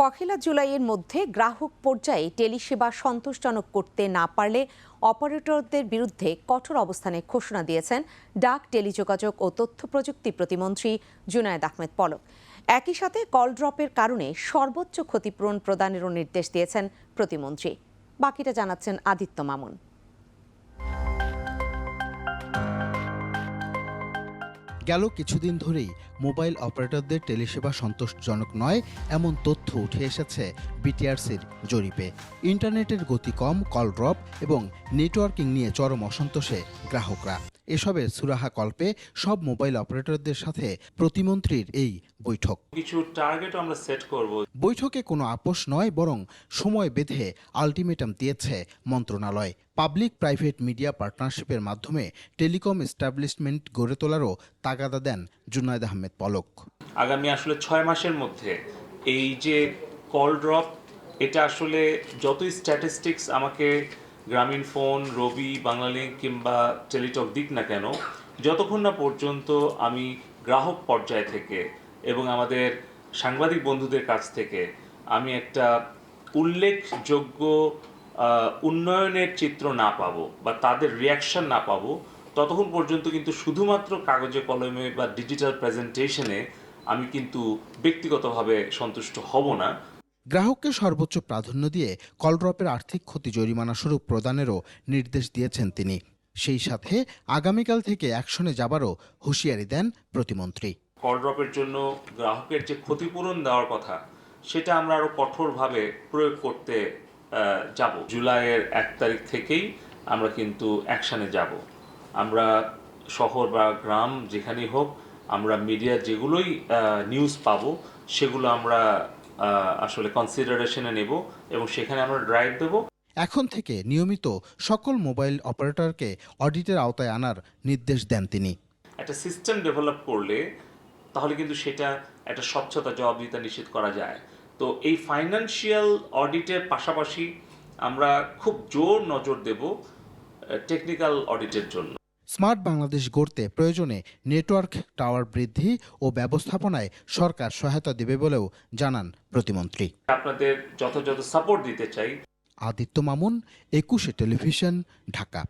পহেলা জুলাইয়ের মধ্যে গ্রাহক পর্যায়ে টেলিসেবা সন্তোষজনক করতে না পারলে অপারেটরদের বিরুদ্ধে কঠোর অবস্থানে ঘোষণা দিয়েছেন ডাক টেলিযোগাযোগ ও তথ্য প্রযুক্তি প্রতিমন্ত্রী জুনায়েদ আহমেদ পলক। একই সাথে কল ড্রপের কারণে সর্বোচ্চ ক্ষতিপূরণ প্রদানেরও নির্দেশ দিয়েছেন প্রতিমন্ত্রী। বাকিটা জানাচ্ছেন আদিত্য মামুন। গেল কিছুদিন ধরেই মোবাইল অপারেটরদের টেলিসেবা সন্তোষজনক নয়, এমন তথ্য উঠে এসেছে বিটিআরসির জরিপে। ইন্টারনেটের গতি কম, কল ড্রপ এবং নেটওয়ার্কিং নিয়ে চরম অসন্তোষে গ্রাহকরা। এসবের সুরাহা কল্পে সব মোবাইল অপারেটরদের সাথে প্রতিমন্ত্রীর এই বৈঠক। কিছু টার্গেট আমরা সেট করব। বৈঠকে কোনো আপোষ নয় বরং সময় বেঁধে আলটিমেটাম দিয়েছে মন্ত্রণালয়। পাবলিক প্রাইভেট মিডিয়া পার্টনারশিপের মাধ্যমে টেলিকম এস্টাবলিশমেন্ট গড়ে তোলারও তাগাদা দেন জুনায়দ আহমেদ পলক। আগামী আসলে ছয় মাসের মধ্যে এই যে কল ড্রপ এটা আসলে যতই স্ট্যাটিস্টিক্স আমাকে গ্রামীণ ফোন, রবি বাংলালিঙ্ক কিংবা টেলিটক দিক না কেন, যতক্ষণ না পর্যন্ত আমি গ্রাহক পর্যায় থেকে এবং আমাদের সাংবাদিক বন্ধুদের কাছ থেকে আমি একটা উল্লেখযোগ্য উন্নয়নের চিত্র না পাবো বা তাদের রিয়াকশন না পাবো, ততক্ষণ পর্যন্ত কিন্তু শুধুমাত্র কাগজে, কলমে বা ডিজিটাল প্রেজেন্টেশনে আমি কিন্তু ব্যক্তিগতভাবে সন্তুষ্ট হব না। গ্রাহককে সর্বোচ্চ প্রাধান্য দিয়ে কল ড্রপের আর্থিক ক্ষতি জরিমানা স্বরূপ প্রদানেরও নির্দেশ দিয়েছেন তিনি। সেই সাথে আগামীকাল থেকে অ্যাকশনে যাবারও হুঁশিয়ারি দেন প্রতিমন্ত্রী। কল ড্রপের জন্য গ্রাহকের যে ক্ষতিপূরণ দেওয়ার কথা, সেটা আমরা আরও কঠোরভাবে প্রয়োগ করতে যাব। জুলাইয়ের এক তারিখ থেকেই আমরা কিন্তু অ্যাকশানে যাব। আমরা শহর বা গ্রাম যেখানেই হোক, আমরা মিডিয়া যেগুলোই নিউজ পাবো, সেগুলো আমরা আসলে কনসিডারেশনে নেব এবং সেখানে আমরা ড্রাইভ দেবো। এখন থেকে নিয়মিত সকল মোবাইল অপারেটরকে অডিটের আওতায় আনার নির্দেশ দেন তিনি। একটা সিস্টেম ডেভেলপ করলে তাহলে কিন্তু সেটা একটা স্বচ্ছতা জবাবদিহিতা নিশ্চিত করা যায়। তো এই ফাইন্যান্সিয়াল অডিটের পাশাপাশি আমরা খুব জোর নজর দেব টেকনিক্যাল অডিটের জন্য। স্মার্ট বাংলাদেশ গড়তে প্রয়োজনে নেটওয়ার্ক টাওয়ার বৃদ্ধি ও ব্যবস্থাপনায় সরকার সহায়তা দেবে বলেও জানান প্রতিমন্ত্রী। আপনাদের যথাযথ সাপোর্ট দিতে চাই। আদিত্য মামুন একুশে টেলিভিশন ঢাকা।